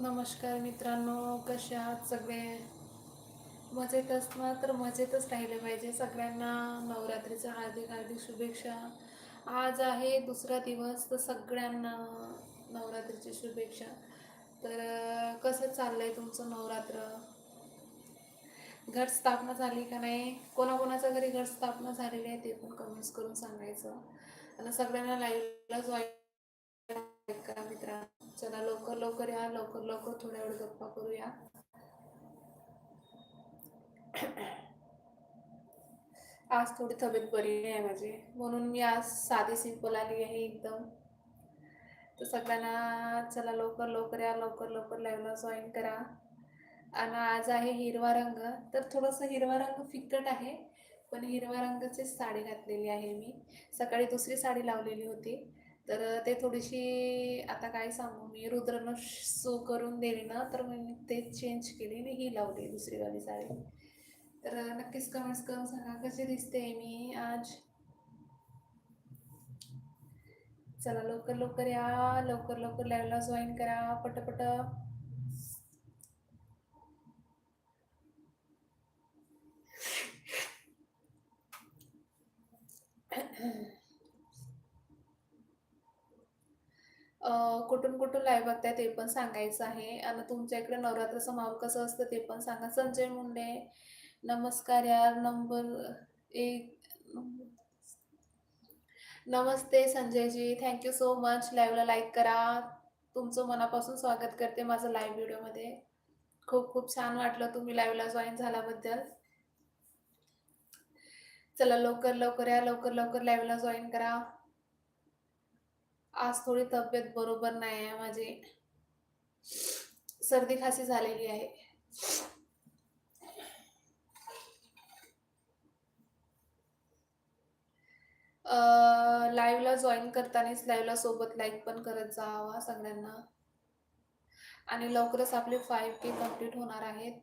नमस्कार मित्रांनो कसे आहात सगळे? मजेत असणार तर मजेतच राहिले पाहिजे सगळ्यांना. नवरात्रीच्या हार्दिक हार्दिक शुभेच्छा. आज आहे दुसरा दिवस तर सगळ्यांना नवरात्रीची शुभेच्छा. तर कसं चाललं आहे तुमचं नवरात्र? घट स्थापना झाली का नाही? कोणाकोणाच्या घरी घट स्थापना झालेली आहे ते पण कमेंट्स करून सांगायचं. आणि सगळ्यांना लाईव्हला जॉईन ऐका मित्रा चला लवकर लवकर या लवकर लवकर थोड्या वेळ गप्पा करूया. आज थोडी तब्येत बरी नाही आहे माझी. म्हणून मी आज साधी सिंपल आली आहे एकदम. तर सगळ्यांना चला लवकर लवकर या लवकर लवकर लाईव्हला जॉईन करा. आणि आज आहे हिरवा रंग. तर थोडंसं हिरवा रंग फिकट आहे पण हिरव्या रंगाचीच साडी घातलेली आहे मी. सकाळी दुसरी साडी लावलेली होती. तर ते थोडीशी आता काय सांगू मी रुद्रनं सो करून दिली ना तर मी ते चेंज केली आणि ही लावली दुसरीवाली साडी. तर नक्कीच कमेंट्स करून सांगा कशी दिसते मी आज? चला लवकर लवकर या लवकर लवकर लाईव्हला जॉईन करा पटपट. अं, कुठून कुठून लाईव्ह बघताय ते पण सांगायचं आहे. आणि तुमच्या इकडे नवरात्राचं माहोल कसं असतं ते पण सांगा. संजय मुंडे नमस्कार यार नंबर एक नमस्ते Sanjayji. Thank you so much लाईव्हला लाईक करा. तुमचं मनापासून स्वागत करते माझं लाईव्ह व्हिडिओमध्ये खूप खूप छान वाटलं तुम्ही लाईव्हला जॉईन झाल्याबद्दल. चला लवकर लवकर या. लवकर लवकर लाईव्हला जॉईन करा. आज थोडी तब्येत बरोबर नाही आहे माझी सर्दी खासी झालेली आहे. लाईव्हला जॉईन करतानाच लाईव्हला सोबत लाईक पण करत जावा सगळ्यांना. आणि लवकरच आपले फाईव्ह के कंप्लीट होणार आहेत.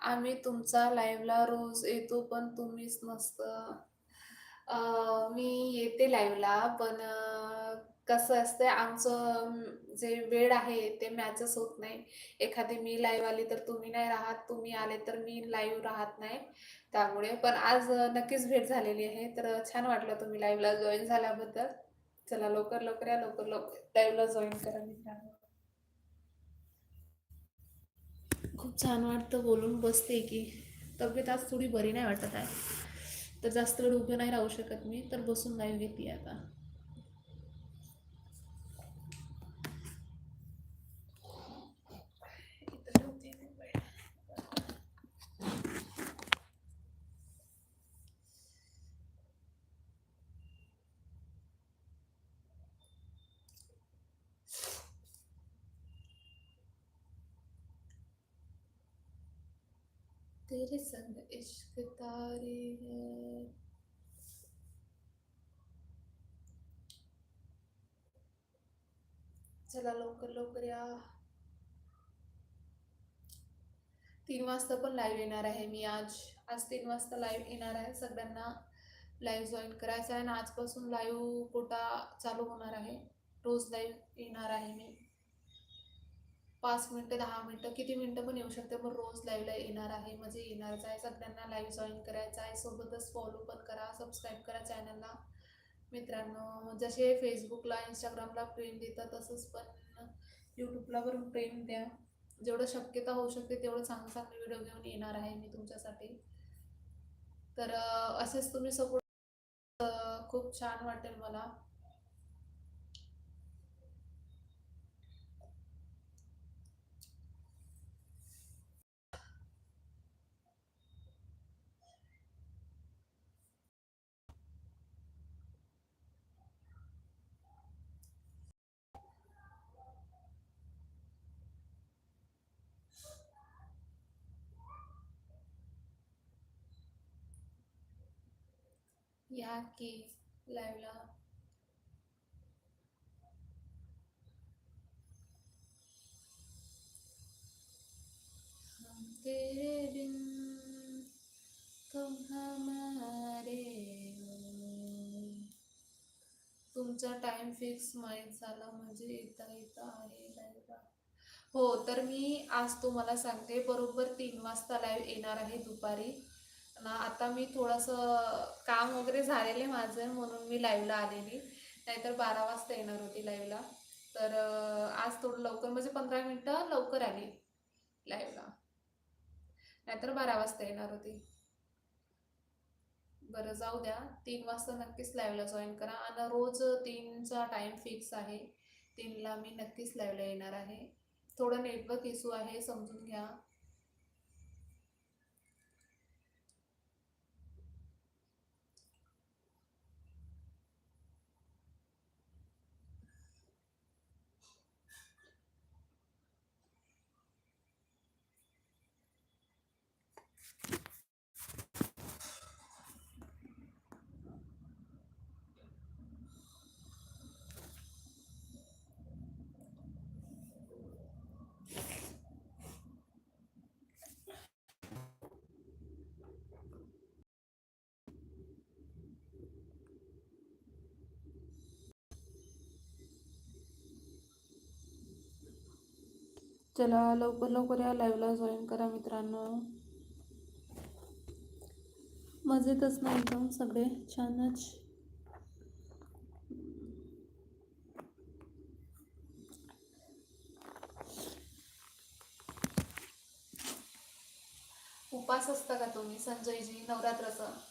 आम्ही तुमचा लाईव्हला रोज येतो पण तुम्हीच नसतं. मी येते लाईव्हला पण कसं असतं आमचं जे वेळ आहे ते मॅचच होत नाही. एखादी मी लाईव्ह आली तर तुम्ही नाही राहत तुम्ही आले तर मी लाईव्ह राहत नाही. त्यामुळे पण आज नक्कीच भेट झालेली आहे. तर छान वाटलं तुम्ही लाईव्हला जॉईन झाल्याबद्दल. चला लवकर लवकर या लवकर लवकर लाईव्हला जॉईन करा मित्रांनो. खूप छान वाटतं बोलून बसते की तब्येत आज थोडी बरी नाही वाटत आहे. तर जास्त वेळ उभे नाही राहू शकत मी तर बसून लाईव्ह घेते आता. तेरे संग इश्क तारे है चला लवकर लवकर या तीन वाजता पण लाईव्ह येणार आहे मी आज आज तीन वाजता लाईव्ह येणार आहे सगळ्यांना लाईव्ह जॉईन करायचं आहे आणि आजपासून लाईव्ह कोटा चालू होणार आहे? रोज लाईव्ह येणार आहे मी पाच मिनटं दहा मिनटं किती मिनटं पण येऊ शकते. पण रोज लाईव्हला येणार आहे म्हणजे येणारच आहे. सगळ्यांना लाईव्ह जॉईन करायचं आहे. सोबतच फॉलो पण करा सबस्क्राईब करा चॅनलला मित्रांनो जसे फेसबुकला इंस्टाग्रामला प्रेम देतात तसंच पण यूट्यूबला पण प्रेम द्या. जेवढं शक्यता होऊ शकते तेवढं चांगले चांगले व्हिडिओ घेऊन येणार आहे मी तुमच्यासाठी. तर असेच तुम्ही सपोर्ट खूप छान वाटेल मला. या की लाईव्हला तेरे बिन तुम हमारे तुमचा टाइम फिक्स माहीत झाला म्हणजे इथं इथं आहे लाईव्हला हो तर मी आज तुम्हाला सांगते बरोबर तीन वाजता लाईव्ह येणार आहे दुपारी. ना आता मी थोडंसं काम वगैरे झालेले माझं म्हणून मी लाईव्हला आलेली. नाहीतर बारा वाजता येणार होती लाईव्हला तर आज थोडं लवकर म्हणजे पंधरा मिनटं लवकर आली लाईव्हला नाहीतर बारा वाजता येणार होती. बरं जाऊ द्या. तीन वाजता नक्कीच लाईव्हला जॉईन करा. आणि रोज तीनचा टाईम फिक्स आहे. तीनला मी नक्कीच लाईव्हला येणार आहे. थोडं नेटवर्क इश्यू आहे समजून घ्या. चला लवकर लवकर या लाईव्हला जॉईन करा मित्रांनो. मजेतच नाही एकदम सगळे? छानच. उपास असता का तुम्ही? संजयजी नवरात्राचा?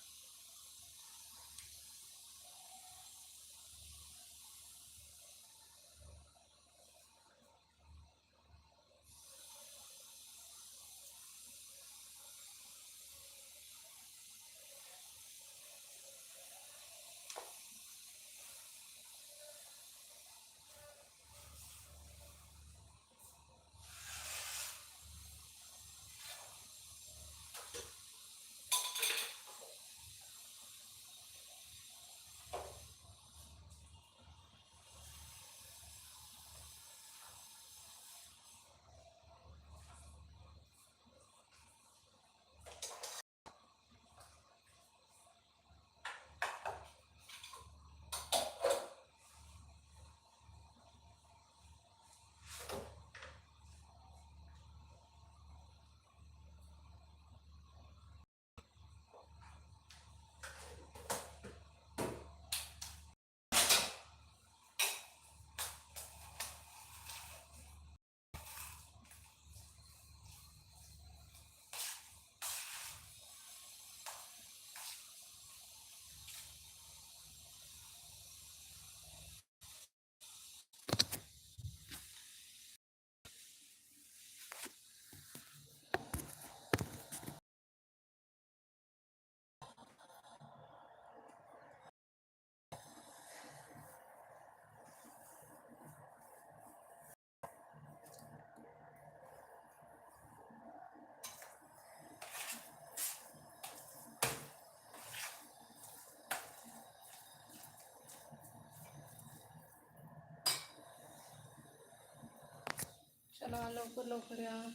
लवकर लवकर या.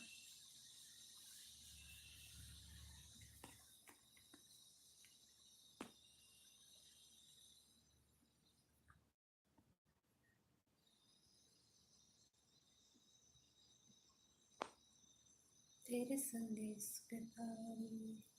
तेरे संदेश के तारे